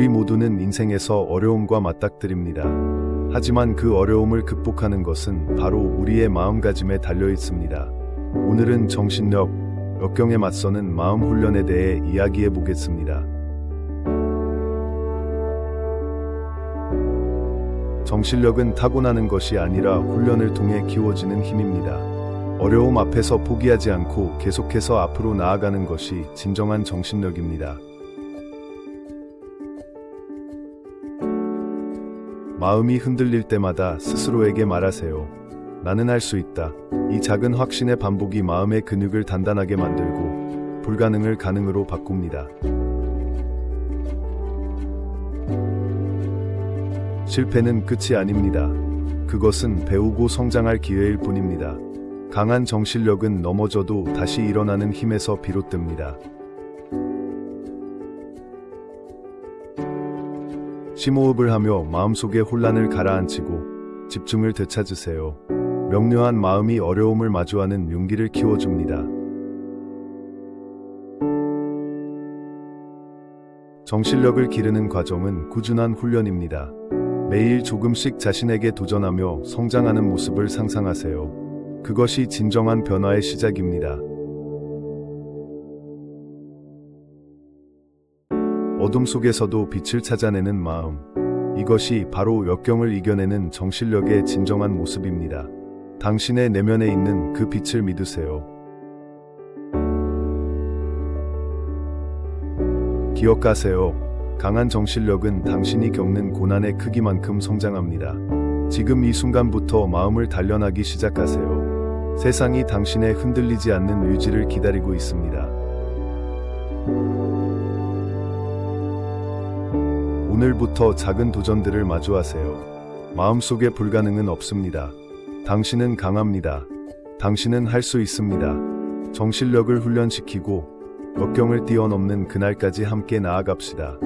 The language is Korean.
우리 모두는 인생에서 어려움과 맞닥뜨립니다. 하지만 그 어려움을 극복하는 것은 바로 우리의 마음가짐에 달려 있습니다. 오늘은 정신력, 역경에 맞서는 마음 훈련에 대해 이야기해 보겠습니다. 정신력은 타고나는 것이 아니라 훈련을 통해 키워지는 힘입니다. 어려움 앞에서 포기하지 않고 계속해서 앞으로 나아가는 것이 진정한 정신력입니다. 마음이 흔들릴 때마다 스스로에게 말하세요. 나는 할 수 있다. 이 작은 확신의 반복이 마음의 근육을 단단하게 만들고 불가능을 가능으로 바꿉니다. 실패는 끝이 아닙니다. 그것은 배우고 성장할 기회일 뿐입니다. 강한 정신력은 넘어져도 다시 일어나는 힘에서 비롯됩니다. 심호흡을 하며 마음속의 혼란을 가라앉히고 집중을 되찾으세요. 명료한 마음이 어려움을 마주하는 용기를 키워줍니다. 정신력을 기르는 과정은 꾸준한 훈련입니다. 매일 조금씩 자신에게 도전하며 성장하는 모습을 상상하세요. 그것이 진정한 변화의 시작입니다. 어둠 속에서도 빛을 찾아내는 마음. 이것이 바로 역경을 이겨내는 정신력의 진정한 모습입니다. 당신의 내면에 있는 그 빛을 믿으세요. 기억하세요. 강한 정신력은 당신이 겪는 고난의 크기만큼 성장합니다. 지금 이 순간부터 마음을 단련하기 시작하세요. 세상이 당신의 흔들리지 않는 의지를 기다리고 있습니다. 오늘부터 작은 도전들을 마주하세요. 마음속에 불가능은 없습니다. 당신은 강합니다. 당신은 할 수 있습니다. 정신력을 훈련시키고 역경을 뛰어넘는 그날까지 함께 나아갑시다.